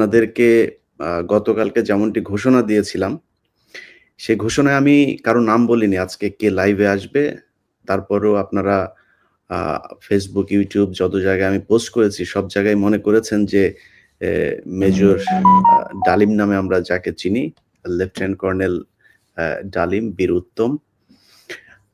আপনাদেরকে গতকালকে যেমনটি ঘোষণা দিয়েছিলাম, সে ঘোষণায় আমি কারও নাম বলিনি আজকে কে লাইভে আসবে। তারপরেও আপনারা ফেসবুক ইউটিউব যত জায়গায় আমি পোস্ট করেছি সব জায়গায় মনে করেছেন যে মেজর ডালিম নামে আমরা যাকে চিনি, লেফটেন্যান্ট কর্নেল ডালিম বীর উত্তম।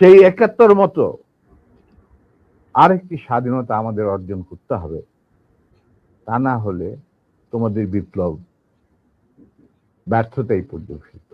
সেই একাত্তর মতো আরেকটি স্বাধীনতা আমাদের অর্জন করতে হবে। তা না হলে তোমাদের বিপ্লব ব্যর্থতাই পর্যবসিত।